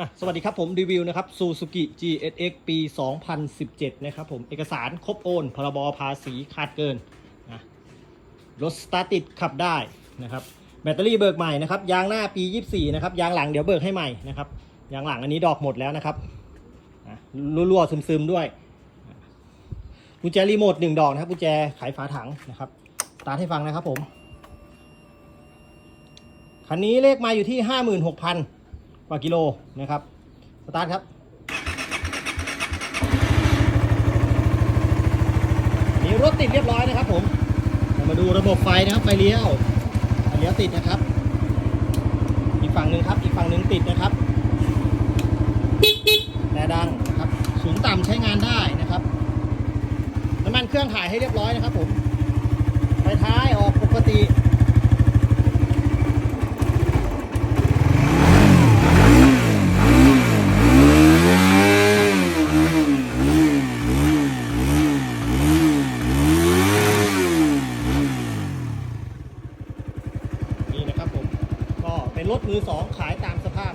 อะสวัสดีครับผมรีวิวนะครับ Suzuki GSX ปี 2017 นะครับผมเอกสารครบโอนพรบภาษีขาดเกินนะรถสตาร์ติดขับได้นะครับ แบตเตอรี่เบิกใหม่นะครับ ยางหน้าปี 24 นะครับ ยางหลังเดี๋ยวเบิกให้ใหม่นะครับ ยางหลังอันนี้ดอกหมดแล้วนะครับอะรั่วๆซึมๆด้วยกุญแจรีโมทหนึ่งดอกนะครับกุญแจไขฝาถังนะครับตาให้ฟังนะครับผมคันนี้เลขมาอยู่ที่ 56,000 กว่ากิโลนะครับ สตาร์ทครับอันนี้รถติดเรียบร้อยนะครับผมมาดูระบบไฟนะครับไฟเลี้ยวไฟเลี้ยวติดนะครับ อีกฝั่งหนึ่งครับ อีกฝั่งหนึ่งติดนะครับแต่ดังนะครับ สูงต่ำใช้งานได้นะครับน้ำมันเครื่องถ่ายให้เรียบร้อยนะครับผมไฟท้ายออกปกติ นี่นะค รถมือสองขายตามสภาพ